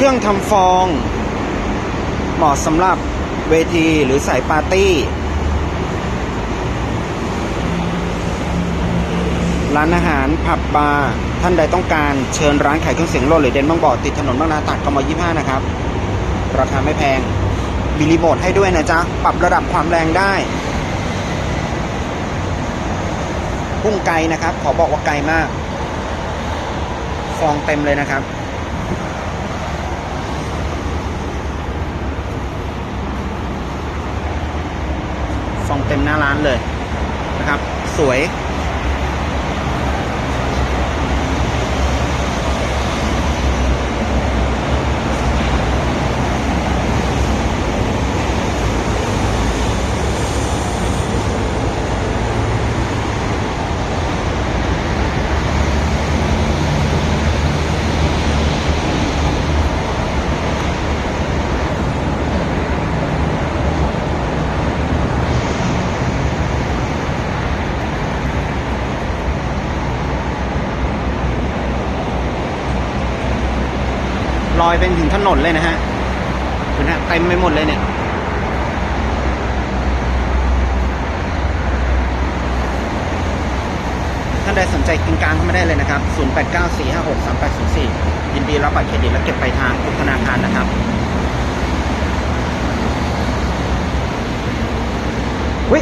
เครื่องทำฟอง เหมาะสำหรับเวทีหรือสายปาร์ตี้ ร้านอาหารผับบาร์ท่านใดต้องการเชิญร้านขายเครื่องเสียงโลดหรือเดนบางบ่อติดถนนบางนาตราดกม25นะครับ ราคาไม่แพง มีรีโมทให้ด้วยนะจ๊ะ ปรับระดับความแรงได้พุ่งไกลนะครับ ขอบอกว่าไกลมาก ฟองเต็มเลยนะครับ ฟองเต็มหน้าร้านเลยนะครับ สวย ลอยเป็นถึงถนนเลยนะฮะดูนะเต็มไปหมดเลยเนี่ยท่านใดสนใจกินกลางเข้ามาได้เลยนะครับ 0894563804 ยินดีรับบัตรเครดิตและเก็บไปลายทางทุกธนาคารนะครับวิ